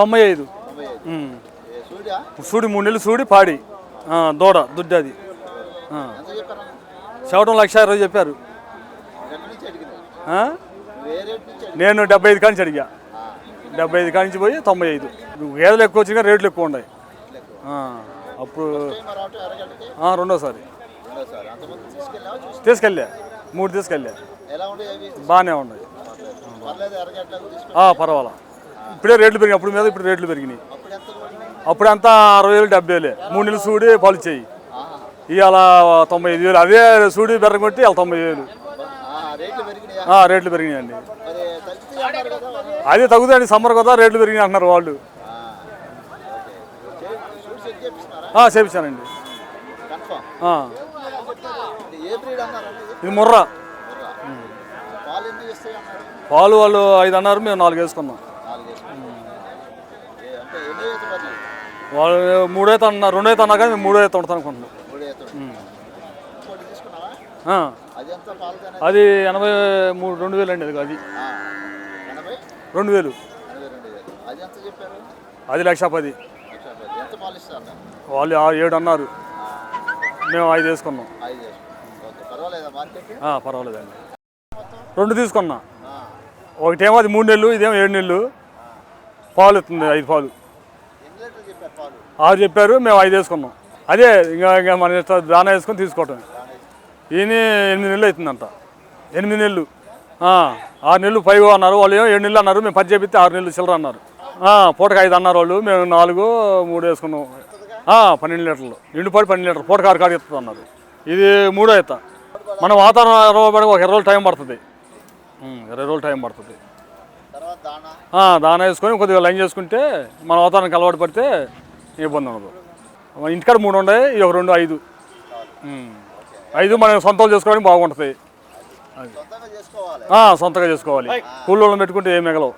తొంభై ఐదు. సూడి మూడు నెలలు సూడి పాడి. దూడ. ఎంత చెప్పారా? చెప్పడం లక్ష ఇరవై చెప్పారు. నేను డెబ్బై ఐదు కానించి అడిగా. డెబ్బై ఐదు కానించి పోయి తొంభై ఐదు. గేదెలు ఎక్కువ వచ్చినా రేట్లు ఎక్కువ ఉన్నాయి. అప్పుడు రెండోసారి. తీసుకెళ్ళా. మూడు తీసుకెళ్ళా. బాగానే ఉన్నాయి పర్వాలా. ఇప్పుడే రేట్లు పెరిగినాయి. అప్పుడు మీద ఇప్పుడు రేట్లు పెరిగినాయి. అప్పుడు ఎంత పడినాయి? అప్పుడు అంతా అరవై వేలు డెబ్బై వేలే. మూడు నెలలు సూడి పాలు చేయి. ఇవాళ తొంభై ఐదు వేలు. అదే సూడి బెర్ర కొట్టి వాళ్ళ తొంభై వేలు. రేట్లు పెరిగినాయా పెరిగినాయండి. మరి. అదే తగ్గుతాయండి. సమ్మర్ కదా రేట్లు పెరిగినాయి అంటున్నారు వాళ్ళు. చేపించానండి ఇది ముర్ర. పాలు వాళ్ళు ఐదు అన్నారు మేము నాలుగు వేసుకున్నాం నాలుగు వేసుకున్నారు. ఏ, అంటే ఎన్ని ఈత పర్లేదు వాళ్ళు మూడో అయితే అన్నారు రెండో అయితే అన్నారు కానీ మేము మూడో అయితే ఉంటాం అనుకుంటున్నాం. అది ఎనభై మూడు రెండు వేలు అండి అది. అది రెండు వేలు. అది లక్ష పది. వాళ్ళు ఏడు అన్నారు. మేము ఐదు వేసుకున్నాం. పర్వాలేదండి. రెండు తీసుకున్నా. ఒకటేమో అది మూడు నెలలు ఇదేమో ఏడు నెలలు. పాలు ఇస్తుంది ఐదు పాలు ఎన్ని లీటర్లు చెప్పారు పాలు ఆరు చెప్పారు మేము ఐదు వేసుకున్నాం. అదే ఇంకా ఇంకా మన దానా వేసుకొని తీసుకోవటం ఈయన ఎనిమిది నెలలు అవుతుందంట. ఎనిమిది నెలలు. ఆరు నెలలు పైగా అన్నారు వాళ్ళు ఏమో ఏడు నెలలు అన్నారు మేము పది చేపిస్తే ఆరు నెలలు చిల్లర అన్నారు. పూటకు ఐదు అన్నారు వాళ్ళు మేము నాలుగు మూడు వేసుకున్నాం. పన్నెండు లీటర్లు. నిండు పడి పన్నెండు లీటర్లు. పూటకు ఆరు కాడు ఇస్తుంది అన్నారు. ఇది మూడో ఎత్త మన వాతావరణం ఇరవై పడి ఒక ఇరవై రోజులు టైం పడుతుంది. ఇరవై రోజులు టైం పడుతుంది. దానా? వేసుకొని కొద్దిగా లైన్ చేసుకుంటే మన వాతావరణానికి అలవాటు పడితే ఇబ్బంది ఉండదు. మన ఇంటికాడ మూడు ఉన్నాయి ఈ ఒక రెండు ఐదు. ఐదు మనం సొంతం చేసుకోవడానికి బాగుంటుంది. సొంతంగా చేసుకోవాలి ఆ, సొంతంగా చేసుకోవాలి. కూలోళ్ళని పెట్టుకుంటే ఏం మిగలవు.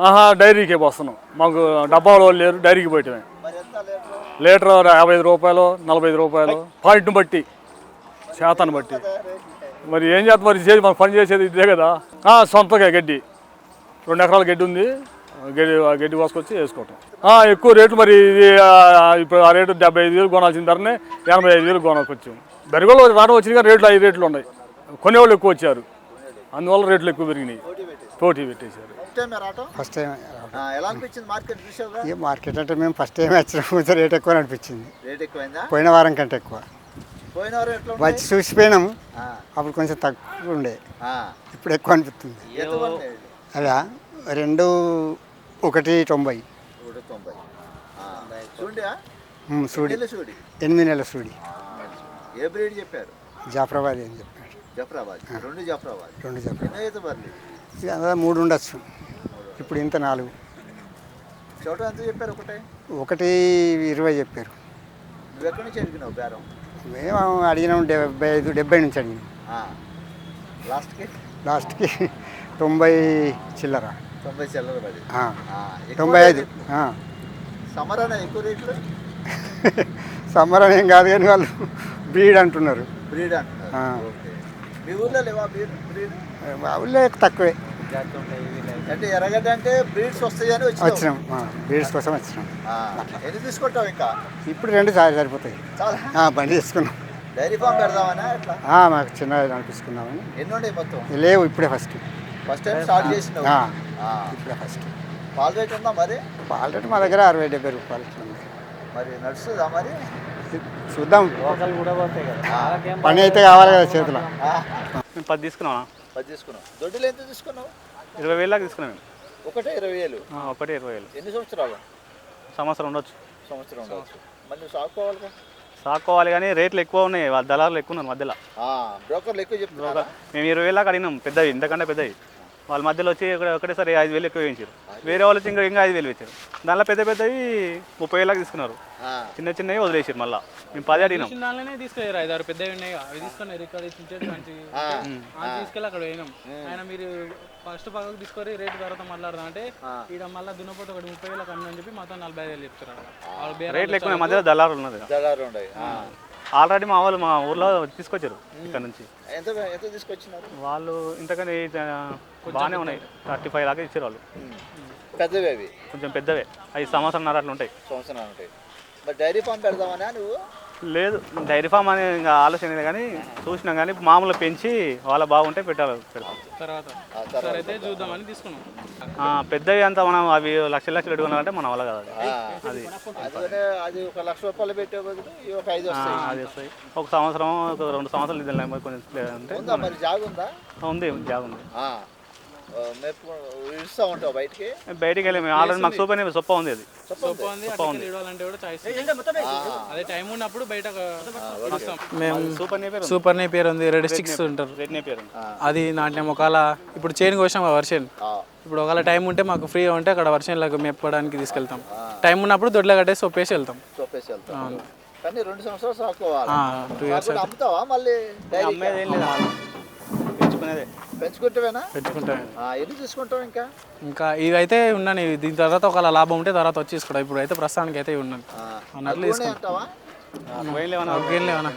ఆహా డైరీకే పోస్తున్నాం. మాకు డబ్బాలో వాళ్ళు లేరు డైరీకి పోయటమే. లీటర్ యాభై ఐదు రూపాయలు నలభై ఐదు రూపాయలు పాయింట్ని బట్టి శాతాన్ని బట్టి. మరి ఏం చేస్తాం? మరి చేసి మనం పని చేసేది ఇదే కదా. సొంతగా గడ్డి. రెండు ఎకరాల గడ్డి ఉంది. గడ్డి గడ్డి కోసుకొచ్చి వేసుకోవటం. ఆ, ఎక్కువ రేట్లు మరి ఇది ఇప్పుడు ఆ రేటు డెబ్బై ఐదు వేలు కొనాల్సిన ధరనే ఎనభై ఐదు వేలు కొనకొచ్చాం. బెరగలో రావడం వచ్చిన కానీ రేట్లు ఐదు రేట్లు ఉన్నాయి. కొనేవాళ్ళు ఎక్కువ వచ్చారు. అందువల్ల రేట్లు ఎక్కువ పెరిగినాయి. పోటీ పెట్టేశారు. ఫస్ట్ టైం ఈ మార్కెట్ అంటే మేము ఫస్ట్ టైం వచ్చినాం. కొంచెం రేట్ ఎక్కువ అనిపించింది. రేట్ ఎక్కువైందా? పోయిన వారం కంటే ఎక్కువ. పోయిన వారం ఎట్లా ఉంది? వచ్చి చూసిపోయినాము. అప్పుడు కొంచెం తక్కువ ఉండే. ఆ. ఇప్పుడు ఎక్కువ అనిపిస్తుంది? అలా రెండు ఒకటి తొంభై. సూడి. ఎనిమిది నెలల సూడి. ఏ బ్రీడ్ చెప్పారు? జాఫరాబాద్ అని చెప్పాడు. జఫరాబాద్. రెండు జఫరాబాద్. రెండు జాఫరా ఎన్నో ఈత బర్రెలు ఇది అలా మూడు ఉండొచ్చు. ఇప్పుడు ఇంత నాలుగు. చోట ఎంత చెప్పారు ఒకటే? ఒకటి ఇరవై చెప్పారు. నువ్వు ఎక్కడి నుంచి అడిగినావు బేరం? మేము అడిగినాం డెబ్బై ఐదు డెబ్బై నుంచి అడిగినాం. లాస్ట్కి? లాస్ట్కి తొంభై చిల్లర. తొంభై తొంభై ఐదు. సమ్మర్ అనే ఎక్కువ రేట్లు? సమ్మర్ అని ఏం కాదు కానీ వాళ్ళు బ్రీడ్ అంటున్నారు. బ్రీడ్ అంటున్నారు. మీ ఊర్లో లేవా బ్రీడ్ బ్రీడ్? మా ఊళ్ళో తక్కువే. అంటే ఎర్రగడ్డ అంటే బ్రీడ్స్ వస్తాయని వచ్చినాం. బ్రీడ్స్ కోసం వచ్చినాం. ఎన్ని తీసుకుంటావు ఇంకా? ఇప్పుడు రెండు సార్లు సరిపోతాయి. చాలా? ఆ, బండి తీసుకున్నాం. డైరీ ఫామ్ పెడదామనా ఎట్లా? ఆ, మాకు చిన్న నడిపించుకున్నామని ఎన్ని ఉన్నాయి మొత్తం? లేవు ఇప్పుడే ఫస్ట్. ఫస్ట్ టైం స్టార్ట్ చేసినావు. ఇప్పుడే ఫస్ట్. పాలు రేట్ ఉందా మరి? పాల రేటు మా దగ్గర అరవై డెబ్బై రూపాయలు. మరి నడుస్తుందా మరి? చూద్దాం. ఆ. పని అయితే కావాలి కదా చేతిలో. మేము పది తీసుకున్నాం పది తీసుకున్నావు. దొడ్డులు ఎంత తీసుకున్నావు? ఇరవై వేలు దాకా తీసుకున్నాం మేము. ఒకటే ఇరవై వేలు. ఆ, ఒకటి ఇరవై వేలు. ఎన్ని సంవత్సరాలు? సంవత్సరం ఉండొచ్చు. సంవత్సరం ఉండవచ్చు మరి నువ్వు సాగుకోవాలిగా సాక్కోవాలి కానీ రేట్లు ఎక్కువ ఉన్నాయి. వాళ్ళ దళారులు ఎక్కువ ఉన్నారు మధ్యలో. ఆ, బ్రోకర్లు ఎక్కువ చెప్తున్నారు. మేము ఇరవై వేలు దాకా అడిగినాం. పెద్దవి. ఇంతకంటే పెద్దవి. వాళ్ళ మధ్యలో వచ్చి ఇక్కడ ఒకటేసారి ఐదు వేలు ఎక్కువ వేయించారు. వేరే వాళ్ళు వచ్చి ఇంకా ఇంకా ఐదు వేలు వేయించారు. దానిలో పెద్ద పెద్దవి ముప్పై వేలకు తీసుకున్నారు. చిన్న చిన్నవి వదిలేసారు మళ్ళీ. మేము పది అడిగినాం. దానిలోనే తీసుకెళ్ళారు. ఐదు ఆరు పెద్దవి ఉన్నాయి. అవి తీసుకొని రికార్డ్ ఇచ్చి మంచి తీసుకెళ్ళి అక్కడ పోయినాం. ఆయన మీరు ఫస్ట్ పక్కకు తీసుకొని రేటు తర్వాత మాట్లాడదాం అంటే ఇక్కడ మళ్ళీ దున్నపోతే ఒకటి ముప్పై వేలకు అమ్మని చెప్పి మొత్తం నలభై ఐదు వేలు చెప్తున్నారు. రేట్లు ఎక్కువ మధ్యలో దళారులు ఉన్నది దళారు. ఆల్రెడీ మా వాళ్ళు మా ఊర్లో తీసుకొచ్చారు ఇక్కడ నుంచి. ఎంత ఎంత తీసుకొచ్చినారు? వాళ్ళు ఇంతకని బాగానే ఉన్నాయి. థర్టీ ఫైవ్ దాకా ఇచ్చారు వాళ్ళు. పెద్దవి అవి? కొంచెం పెద్దవే. అవి సంవత్సరంన్నర అట్లా ఉంటాయి. సంవత్సరాలు ఉంటాయి. మరి డైరీ ఫామ్ పెడదామనా నువ్వు? లేదు డైరీ ఫామ్ అనే ఇంకా ఆలోచన లేదు కానీ చూసినాం కానీ మామూలుగా పెంచి వాళ్ళ బాగుంటే పెట్టాలి పెడతాం. తర్వాత? ఆ తర్వాత సరే అయితే చూద్దామని తీసుకున్నాం. ఆ, పెద్దవి అంతా మనం అవి లక్షలు లక్షలు పెట్టుకున్నారంటే మన వల్ల కాదు అది. అది. అందుకనే అది ఒక లక్ష రూపాయలు పెట్టే బదులు ఒక ఐదు ఆ, వస్తాయి. అది వస్తాయి. ఒక సంవత్సరం ఒక రెండు సంవత్సరాలు ఇద్దరు కొంచెం అంటే ఉందా మరి? జాగ్ ఉందా? ఉంది జాబ్ ఉంది. ఆ, బయటికి? బయటికి వెళ్ళి ఆల్రెడీ మాకు సూపర్ సొప్ప ఉంది అది. సొప్ప ఉంది. చాయిస్ అదే టైం ఉన్నప్పుడు బయట వస్తాం మేము సూపర్ నే పేరు సూపర్ నే పేరు ఉంది రెడ్ స్టిక్స్ ఉంటారు. రెడ్ నే పేరు ఉంది. అది నాటినాం ఒకవేళ ఇప్పుడు చైన్ కోసాం వర్షన్ ఇప్పుడు ఒకవేళ టైం ఉంటే మాకు ఫ్రీగా ఉంటే అక్కడ వర్షన్లకు మేపడానికి తీసుకెళ్తాం. టైం ఉన్నప్పుడు దొడ్లో కట్టేసి ఒప్పేసి వెళ్తాం. చొప్పేసి వెళ్తాం. కానీ రెండు సంవత్సరాలు సాకోవాలి టూ ఇయర్స్ కాకుండా అమ్ముతావా మళ్ళీ అమ్మేది ఏం లేదు. పెంచుకుంటావేనా? ఎన్ని తీసుకుంటావు ఇంకా? ఇంకా ఇవైతే ఉన్నాను. ఇవి. దీని తర్వాత ఒకవేళ లాభం ఉంటే తర్వాత వచ్చి తీసుకోవడం ఇప్పుడు అయితే ప్రస్తుతానికి అయితే ఉన్నాను. ఆ, అన్నట్లు లేవన్నా.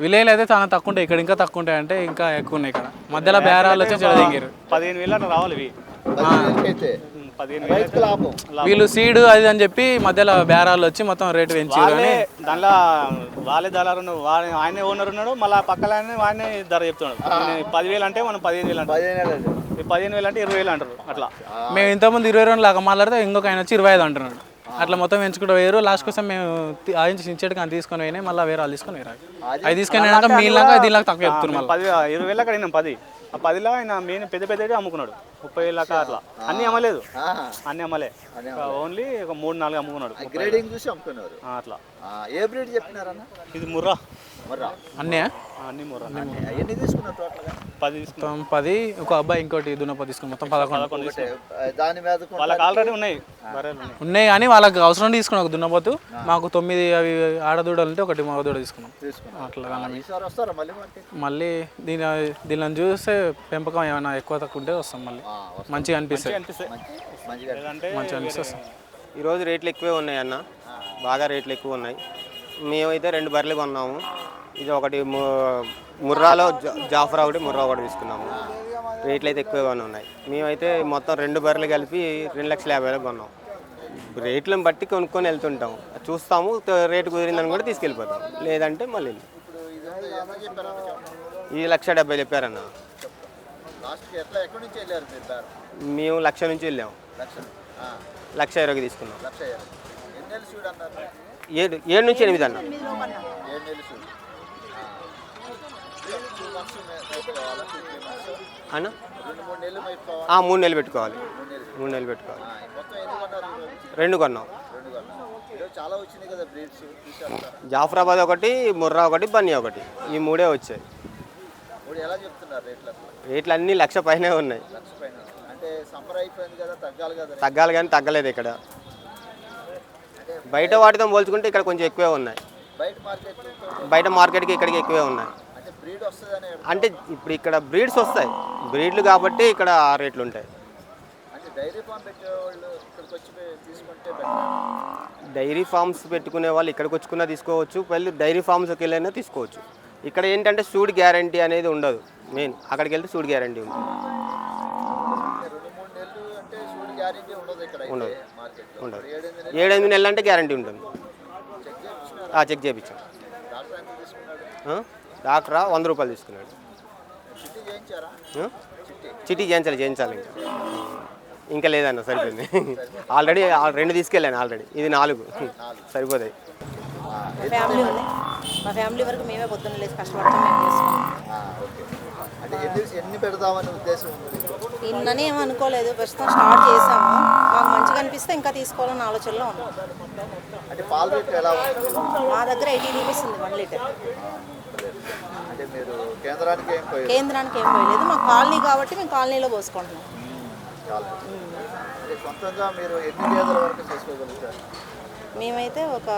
విలేజ్లో అయితే చాలా తక్కువ ఉంటాయి. ఇక్కడ ఇంకా తక్కువ ఉంటాయి అంటే ఇంకా ఎక్కువ ఉన్నాయి ఇక్కడ. మధ్యలో బేరాలు వచ్చి చెడదింగారు పదిహేను వేలు రావాలి ఇవి. వీళ్ళు సీడ్ అది అని చెప్పి మధ్యలో బేరాలు వచ్చి మొత్తం రేటు పెంచారు దానిలో వాళ్ళే దళారు ఆయనే ఓనర్ ఉన్నాడు మళ్ళీ పక్కన ఆయన ధర చెప్తున్నాడు. నేను పదివేలు అంటే మనం పదిహేను వేలు అంటారు. పదిహేను ఏళ్ళు ఈ పదిహేను వేలు అంటే ఇరవై వేలు అంటారు అట్లా. మేము ఇంతకుముందు ఇరవై రెండు లాగా మాట్లాడితే ఇంకొక ఆయన వచ్చి ఇరవై ఐదు అంటున్నాడు. అట్లా మొత్తం పెంచుకుంటూ వేరు లాస్ట్ కోసం మేము ఆ నుంచి చించేటికి అని తీసుకొని పోయినాయి. మళ్ళీ వేరే వాళ్ళు తీసుకొని వేరే అవి తీసుకొని మీలాగా దీనిలాగా తక్కువ చెప్తున్నారు మళ్ళీ. పది ఇరవై వేలు అక్కడ అయినాం పది. ఆ పదిలో ఆయన మెయిన్ పెద్ద పెద్దవి అమ్ముకున్నాడు. ముప్పై వేలు అట్లా. అన్నీ అమ్మలేదు. అన్నీ అమ్మలే. ఓన్లీ ఒక మూడు నాలుగు అమ్ముకున్నాడు. గ్రేడింగ్ చూసి అమ్ముకున్నారు. అట్లా. ఏ బ్రీడ్ చెప్పినారన్న? ఇది ముర్రా. అన్ని ఎన్ని టోటల్గా పది తీసుకున్నాం. పది ఒక అబ్బాయి ఇంకోటి దున్నప తీసుకుని మొత్తం పదకొండు. దాని మీద వాళ్ళకి ఆల్రెడీ ఉన్నాయి ఉన్నాయి. ఉన్నాయి కానీ వాళ్ళకి అవసరం తీసుకున్నాం ఒక దున్నపోతు. మాకు తొమ్మిది అవి ఆడదూడలు ఉంటే ఒకటి మగదూడ తీసుకున్నాం. అట్లా మళ్ళీ దీని దీనిని చూస్తే పెంపకం ఏమైనా ఎక్కువ తక్కువ ఉంటే వస్తాం మళ్ళీ. మంచిగా అనిపిస్తుంది అనిపిస్తాయి మంచిగా లేదంటే మంచిగా అనిపిస్తుంది ఈరోజు రేట్లు ఎక్కువే ఉన్నాయి అన్న. బాగా రేట్లు ఎక్కువ ఉన్నాయి. మేమైతే రెండు బర్రెలు కొన్నాము. ఇది ఒకటి ముర్రాలో జాఫరా ఒకటి ముర్రా ఒకటి తీసుకున్నాము. రేట్లు అయితే ఎక్కువగానే ఉన్నాయి. మేమైతే మొత్తం రెండు బర్రెలు కలిపి రెండు లక్షల యాభై వేలకు కొన్నాం. రేట్లను బట్టి కొనుక్కొని వెళ్తుంటాం. చూస్తాము రేటు కుదిరిందని కూడా తీసుకెళ్ళిపోతాం. లేదంటే మళ్ళీ ఇది లక్ష డెబ్బై చెప్పారన్న. మేము లక్ష నుంచి వెళ్ళాము లక్ష ఇరవైకి తీసుకున్నాం. ఏడు ఏడు నుంచి ఎనిమిది అన్న? అన్న మూడు నెలలు పెట్టుకోవాలి. మూడు నెలలు పెట్టుకోవాలి? రెండు కొన్నాం. జాఫరాబాద్ ఒకటి ముర్రా ఒకటి బన్నీ ఒకటి. ఈ మూడే వచ్చాయి. ఇప్పుడు ఎలా చెప్తున్నారు రేట్లు అన్నీ లక్ష పైనే ఉన్నాయి. లక్ష పైన. అంటే సమ్మర్ అయిపోయింది కదా తగ్గాలి కదా రేట్. తగ్గాలి కానీ తగ్గలేదు ఇక్కడ. బయట వాటితో పోల్చుకుంటే ఇక్కడ కొంచెం ఎక్కువే ఉన్నాయి. బయట మార్కెట్ బయట మార్కెట్కి ఇక్కడికి ఎక్కువే ఉన్నాయి. అంటే ఇప్పుడు ఇక్కడ బ్రీడ్స్ వస్తాయి. బ్రీడ్లు కాబట్టి ఇక్కడ ఆ రేట్లు ఉంటాయి. డైరీ ఫార్మ్స్ పెట్టుకునే వాళ్ళు ఇక్కడికి వచ్చుకున్నా తీసుకోవచ్చు. వెళ్ళి డైరీ ఫార్మ్స్కి వెళ్ళైనా తీసుకోవచ్చు. ఇక్కడ ఏంటంటే సూడ్ గ్యారంటీ అనేది ఉండదు. మెయిన్ అక్కడికి వెళ్తే సూడ్ గ్యారంటీ గ్యారెంటీ ఉండదు. ఉండదు. ఏడెనిమిది నెలలు? అంటే గ్యారంటీ ఉంటుంది. చెక్ చేయించినారు ఆ, చెక్ చేయించాం. డాక్టర్ వంద రూపాయలు తీసుకున్నాడు. చిట్టి చేయించాలి చేయించాలి ఇంకా. ఇంకా లేదన్న సరిపోయింది. ఆల్రెడీ ఆ- రెండు తీసుకెళ్ళాను ఆల్రెడీ. ఇది నాలుగు. సరిపోతాయి. ఫ్యామిలీ ఉంది మా ఫ్యామిలీ వరకు మేమే పొద్దున్న లేచి ఎన్ని పెడదామని ఉద్దేశం? ఇన్ననే ఏం అనుకోలేదు ప్రస్తుతం స్టార్ట్ చేసాము. మాకు మంచిగా అనిపిస్తే ఇంకా తీసుకోవాలని ఆలోచనలో ఉన్నాం. అంటే పాల రేటు ఎలా ఉంది మా దగ్గర ఎయిటీ రూపీస్ ఉంది వన్ లీటర్. అంటే మీరు కేంద్రానికి ఏం పోయారు కేంద్రానికి ఏం పోయలేదు. మా కాలనీ కాబట్టి మేము కాలనీలో పోసుకుంటున్నాం. చాలా అంటే సొంతంగా మీరు ఎన్ని గేదెల వరకు చేసుకోగలుగుతారు? మేమైతే ఒక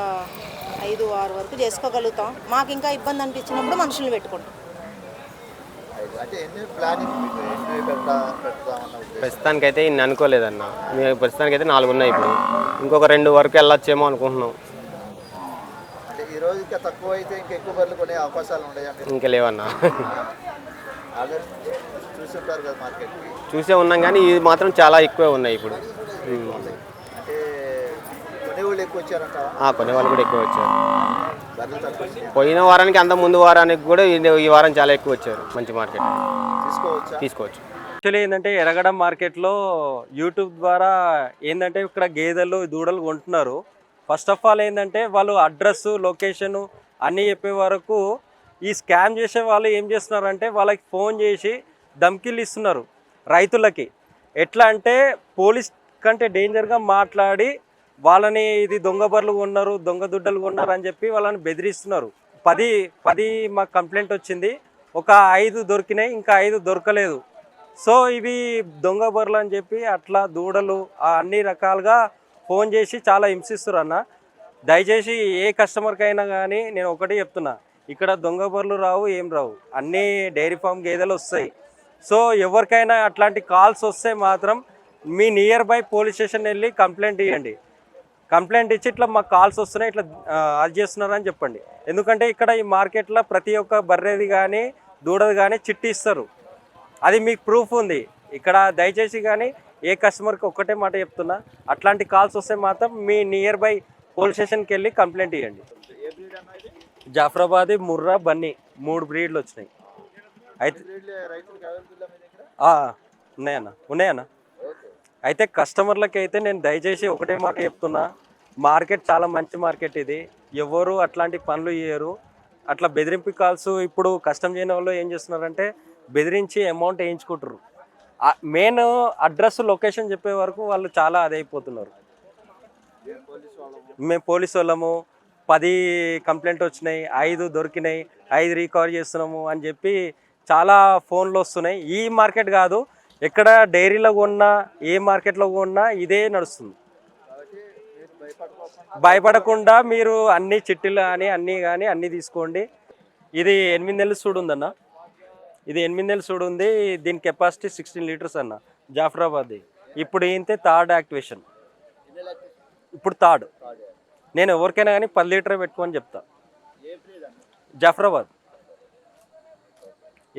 ఐదు ఆరు వరకు చేసుకోగలుగుతాం. మాకు ఇంకా ఇబ్బంది అనిపించినప్పుడు మనుషులు పెట్టుకుంటాం. అంటే ఎన్ని ప్లానింగ్ మీకు ఎన్ని పెడతా పెడతామన్న ఉద్దేశం? ప్రస్తుతానికైతే ఇన్ని అనుకోలేదన్న. మేము ప్రస్తుతానికైతే నాలుగు ఉన్నాయి ఇప్పుడు. ఇంకొక రెండు వరకు వెళ్ళొచ్చేమో అనుకుంటున్నాం. అంటే ఇంకా తక్కువ అయితే ఇంకా ఎక్కువ బర్రెలు కొనే అవకాశాలు ఉన్నాయా మీరు? ఇంకా లేవన్నా. ఆల్రెడీ చూస్తుంటారు కదా మార్కెట్కి. చూసే ఉన్నాం కానీ ఇది మాత్రం చాలా ఎక్కువే ఉన్నాయి ఇప్పుడు. ఉమ్. అంటే కొనేవాళ్ళు ఎక్కువ వచ్చారంటావా ఆ, కొనే వాళ్ళు కూడా ఎక్కువ వచ్చారు పోయిన వారానికి అంత ముందు వారానికి కూడా ఈ- ఈ వారం చాలా ఎక్కువ వచ్చారు మంచి మార్కెట్. తీసుకోవచ్చా? తీసుకోవచ్చు. యాక్చువల్లీ ఏంటంటే ఎరగడం మార్కెట్లో యూట్యూబ్ ద్వారా ఏంటంటే ఇక్కడ గేదెలు దూడలు కొంటున్నారు. ఫస్ట్ ఆఫ్ ఆల్ ఏంటంటే వాళ్ళు అడ్రస్ లొకేషను అన్నీ చెప్పే వరకు ఈ స్కామ్ చేసే వాళ్ళు ఏం చేస్తున్నారంటే వాళ్ళకి ఫోన్ చేసి ధమ్కిలు ఇస్తున్నారు రైతులకి. ఎట్లా అంటే పోలీస్ కంటే డేంజర్గా మాట్లాడి వాళ్ళని ఇది దొంగ బర్లు కొన్నారు దొంగ దుడ్డలు కొన్నారు అని చెప్పి వాళ్ళని బెదిరిస్తున్నారు. పది పది మాకు కంప్లైంట్ వచ్చింది. ఒక ఐదు దొరికినాయి ఇంకా ఐదు దొరకలేదు. సో ఇవి దొంగ బర్లు అని చెప్పి అట్లా దూడలు అన్ని రకాలుగా ఫోన్ చేసి చాలా హింసిస్తారు అన్న. దయచేసి ఏ కస్టమర్కైనా కానీ నేను ఒకటి చెప్తున్నా. ఇక్కడ దొంగ బర్లు రావు ఏం రావు. అన్నీ డైరీ ఫామ్ గేదెలు వస్తాయి. సో ఎవరికైనా అట్లాంటి కాల్స్ వస్తే మాత్రం మీ నియర్ బై పోలీస్ స్టేషన్ వెళ్ళి కంప్లైంట్ ఇవ్వండి కంప్లైంట్ ఇచ్చి ఇట్లా మాకు కాల్స్ వస్తున్నాయి ఇట్లా అది చేస్తున్నారు అని చెప్పండి. ఎందుకంటే ఇక్కడ ఈ మార్కెట్లో ప్రతి ఒక్క బర్రెది కానీ దూడది కానీ చిట్టి ఇస్తారు. అది మీకు ప్రూఫ్ ఉంది. ఇక్కడ దయచేసి కానీ ఏ కస్టమర్కి ఒక్కటే మాట చెప్తున్నా అట్లాంటి కాల్స్ వస్తే మాత్రం మీ నియర్ బై పోలీస్ స్టేషన్కి వెళ్ళి కంప్లైంట్ ఇవ్వండి జాఫరాబాద్ ముర్రా బన్నీ మూడు బ్రీడ్లు వచ్చినాయి. అయితే ఉన్నాయన్న ఉన్నాయన్న. అయితే కస్టమర్లకి అయితే నేను దయచేసి ఒకటే మాట చెప్తున్నా మార్కెట్ చాలా మంచి మార్కెట్ ఇది. ఎవరు అట్లాంటి పనులు చేయరు. అట్లా బెదిరింపు కాల్స్ ఇప్పుడు కష్టం చేయని వాళ్ళు ఏం చేస్తున్నారంటే బెదిరించి అమౌంట్ వేయించుకుంటారు మెయిన్ అడ్రస్ లొకేషన్ చెప్పే వరకు వాళ్ళు చాలా అదైపోతున్నారు. మేము పోలీసు వాళ్ళము పది కంప్లైంట్ వచ్చినాయి ఐదు దొరికినాయి ఐదు రికవర్ చేస్తున్నాము అని చెప్పి చాలా ఫోన్లు వస్తున్నాయి. ఈ మార్కెట్ కాదు ఎక్కడ డైరీలో కొన్నా ఏ మార్కెట్లో కొన్నా ఇదే నడుస్తుంది. భయపడకుండా మీరు అన్ని చిట్టీలు కానీ అన్నీ కానీ అన్నీ తీసుకోండి. ఇది ఎనిమిది నెలలు సూడు ఉందన్న. ఇది ఎనిమిది నెలలు సూడు ఉంది. దీని కెపాసిటీ సిక్స్టీన్ లీటర్స్ అన్న. జాఫరాబాద్ ఇప్పుడు ఏంటే? Third activation. ఇప్పుడు థర్డ్ నేను ఎవరికైనా కానీ పది లీటర్ పెట్టుకోని చెప్తా. జాఫరాబాద్.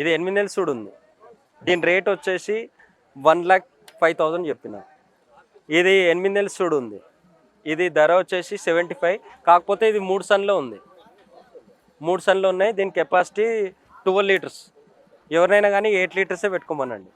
ఇది ఎనిమిది నెలలు సూడు ఉంది. దీని రేట్ వచ్చేసి వన్ ల్యాక్ ఫైవ్ థౌజండ్ చెప్పిన. ఇది ఎనిమిది నెలలు సూడు ఉంది. ఇది ధర వచ్చేసి సెవెంటీ ఫైవ్. కాకపోతే ఇది మూడు సన్లో ఉంది. మూడు సన్లు ఉన్నాయి. దీని కెపాసిటీ ట్వెల్వ్ లీటర్స్. ఎవరినైనా కానీ ఎయిట్ లీటర్సే పెట్టుకోమనండి.